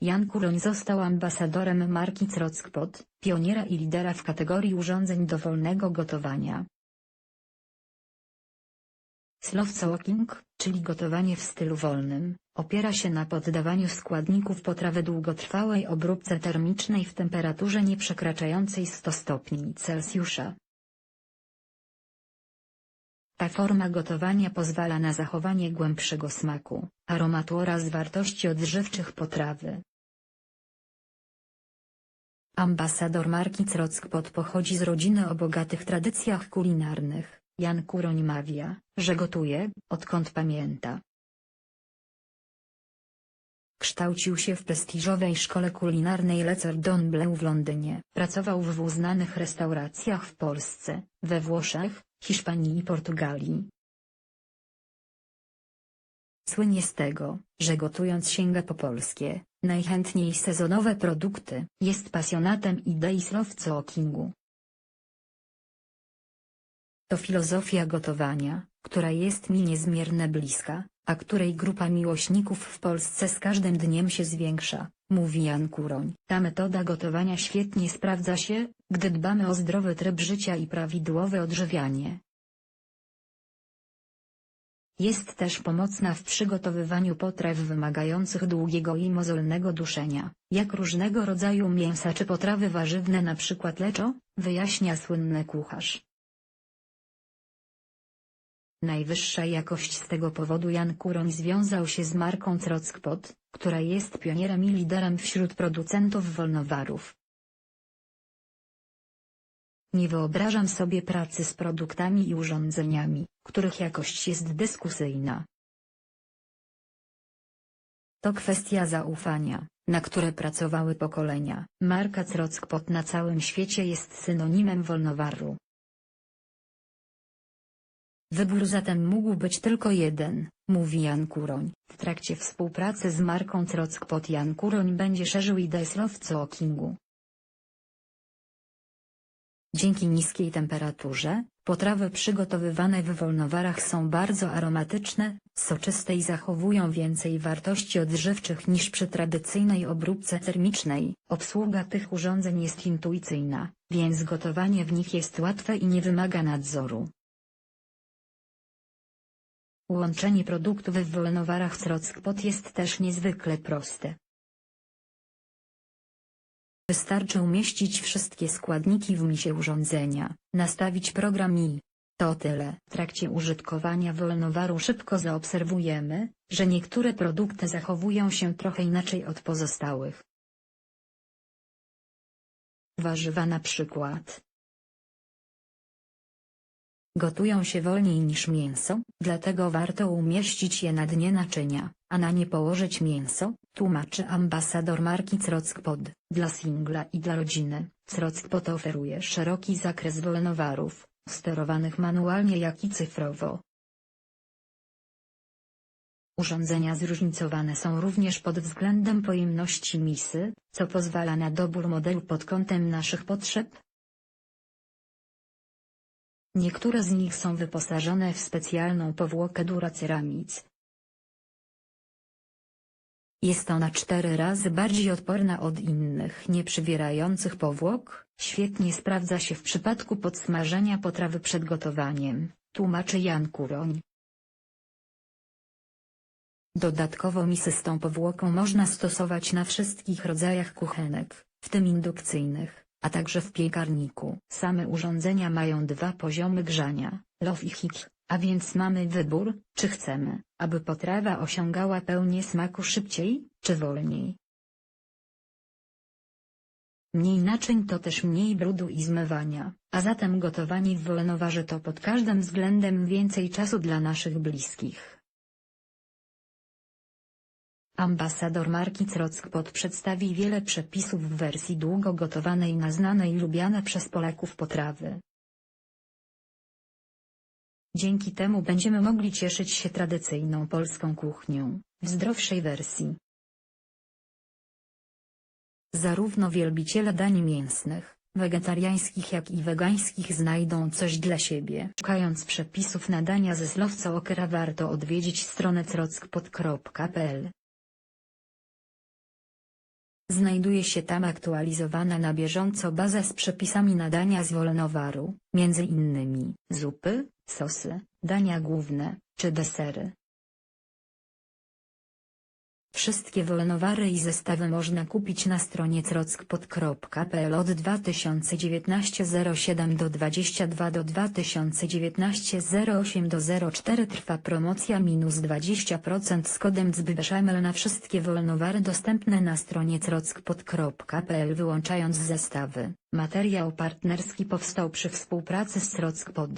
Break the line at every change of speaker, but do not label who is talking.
Jan Kuroń został ambasadorem marki Crockpot, pioniera i lidera w kategorii urządzeń do wolnego gotowania. Slow cooking, czyli gotowanie w stylu wolnym, opiera się na poddawaniu składników potrawy długotrwałej obróbce termicznej w temperaturze nie przekraczającej 100 stopni Celsjusza. Ta forma gotowania pozwala na zachowanie głębszego smaku, aromatu oraz wartości odżywczych potrawy. Ambasador marki Crockpot pochodzi z rodziny o bogatych tradycjach kulinarnych. Jan Kuroń mawia, że gotuje, odkąd pamięta. Kształcił się w prestiżowej szkole kulinarnej Le Cordon Bleu w Londynie. Pracował w uznanych restauracjach w Polsce, we Włoszech, Hiszpanii i Portugalii. Słynie z tego, że gotując sięga po polskie, najchętniej sezonowe produkty. Jest pasjonatem idei slow cookingu. To filozofia gotowania, która jest mi niezmiernie bliska, a której grupa miłośników w Polsce z każdym dniem się zwiększa, mówi Jan Kuroń. Ta metoda gotowania świetnie sprawdza się, gdy dbamy o zdrowy tryb życia i prawidłowe odżywianie. Jest też pomocna w przygotowywaniu potraw wymagających długiego i mozolnego duszenia, jak różnego rodzaju mięsa czy potrawy warzywne np. leczo, wyjaśnia słynny kucharz. Najwyższa jakość z tego powodu Jan Kuroń związał się z marką Crockpot, która jest pionierem i liderem wśród producentów wolnowarów. Nie wyobrażam sobie pracy z produktami i urządzeniami, których jakość jest dyskusyjna. To kwestia zaufania, na które pracowały pokolenia. Marka Crockpot na całym świecie jest synonimem wolnowaru. Wybór zatem mógł być tylko jeden, mówi Jan Kuroń. W trakcie współpracy z marką Crockpot Jan Kuroń będzie szerzył ideę slow cookingu. Dzięki niskiej temperaturze, potrawy przygotowywane w wolnowarach są bardzo aromatyczne, soczyste i zachowują więcej wartości odżywczych niż przy tradycyjnej obróbce termicznej. Obsługa tych urządzeń jest intuicyjna, więc gotowanie w nich jest łatwe i nie wymaga nadzoru. Łączenie produktów w wolnowarach Crockpot jest też niezwykle proste. Wystarczy umieścić wszystkie składniki w misie urządzenia, nastawić program i... To tyle. W trakcie użytkowania wolnowaru szybko zaobserwujemy, że niektóre produkty zachowują się trochę inaczej od pozostałych. Warzywa na przykład. Gotują się wolniej niż mięso, dlatego warto umieścić je na dnie naczynia, a na nie położyć mięso, tłumaczy ambasador marki Crockpot. Dla singla i dla rodziny, Crockpot oferuje szeroki zakres wolnowarów, sterowanych manualnie jak i cyfrowo. Urządzenia zróżnicowane są również pod względem pojemności misy, co pozwala na dobór modelu pod kątem naszych potrzeb, Niektóre z nich są wyposażone w specjalną powłokę Duraceramic. Jest ona cztery razy bardziej odporna od innych nieprzywierających powłok, świetnie sprawdza się w przypadku podsmażenia potrawy przed gotowaniem, tłumaczy Jan Kuroń. Dodatkowo misy z tą powłoką można stosować na wszystkich rodzajach kuchenek, w tym indukcyjnych a także w piekarniku. Same urządzenia mają dwa poziomy grzania, low i hit, a więc mamy wybór, czy chcemy, aby potrawa osiągała pełnię smaku szybciej, czy wolniej. Mniej naczyń to też mniej brudu i zmywania, a zatem gotowanie w wolnowarze to pod każdym względem więcej czasu dla naszych bliskich. Ambasador marki Crockpot przedstawi wiele przepisów w wersji długo gotowanej na znane i lubiane przez Polaków potrawy. Dzięki temu będziemy mogli cieszyć się tradycyjną polską kuchnią, w zdrowszej wersji. Zarówno wielbiciele dań mięsnych, wegetariańskich jak i wegańskich znajdą coś dla siebie. Szukając przepisów na dania ze Slowco Okera warto odwiedzić stronę crockpot.pl. Znajduje się tam aktualizowana na bieżąco baza z przepisami na dania z Wolnowaru, między innymi zupy, sosy, dania główne, czy desery. Wszystkie wolnowary i zestawy można kupić na stronie crockpod.pl od 2019 07 do 22 do 2019 08 do 04 trwa promocja minus 20% z kodem ZBSZML na wszystkie wolnowary dostępne na stronie crockpod.pl wyłączając zestawy. Materiał partnerski powstał przy współpracy z Rockpod.